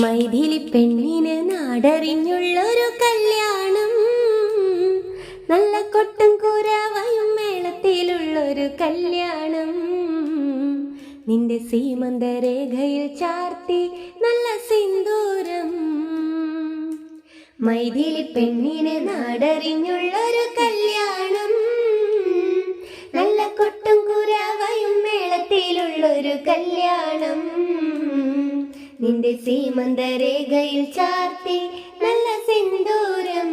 മൈഥിലി പെണ്ണിന് നാടറിഞ്ഞുള്ളൊരു കല്യാണം. നല്ല കൊട്ടും കുരാവയും മേളത്തിലുള്ളൊരു കല്യാണം. നിന്റെ സീമന്ത രേഖയിൽ ചാർത്തി നല്ല സിന്ദൂരം. മൈഥിലി പെണ്ണിന് നാടറിഞ്ഞുള്ളൊരു കല്യാണം. നല്ല കൊട്ടും കുരാവയും മേളത്തിലുള്ളൊരു കല്യാണം. നിന്റെ സീമന്ത രേഖയിൽ ചാർത്തി നല്ല സിന്ദൂരം.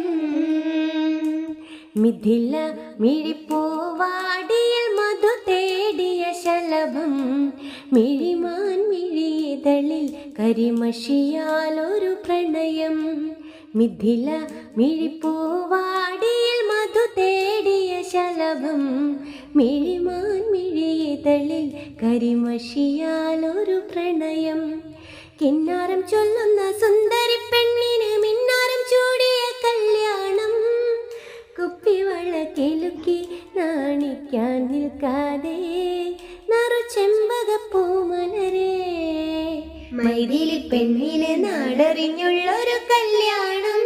മിഥില മിഴിപ്പോവാടിയിൽ മധു തേടിയ ശലഭം. മിഴിമാൻ മിഴിതളിൽ കരിമഷിയാൽ ഒരു പ്രണയം. മിഥില മിഴിപ്പോവാടിയിൽ മധു തേടിയ ശലഭം. മിഴിമാൻ മിഴിതളിൽ കരിമഷിയാൽ ഒരു പ്രണയം. കിന്നാരം ചൊല്ലുന്ന സുന്ദരി പെണ്ണിന് മിന്നാരം ചൂടിയ കല്യാണം. കുപ്പിവള കിലുക്കി നാണിക്കാൻ നിൽക്കാതെ നറു ചെമ്പകപ്പൂമലരേ മൈഥിലി പെണ്ണിന് നാടറിഞ്ഞുള്ളൊരു കല്യാണം.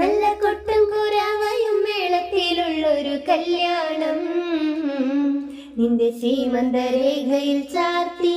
നല്ല കൊട്ടും കുരാവയും മേളത്തിലുള്ളൊരു കല്യാണം. നിന്റെ സീമന്ത രേഖയിൽ ചാർത്തി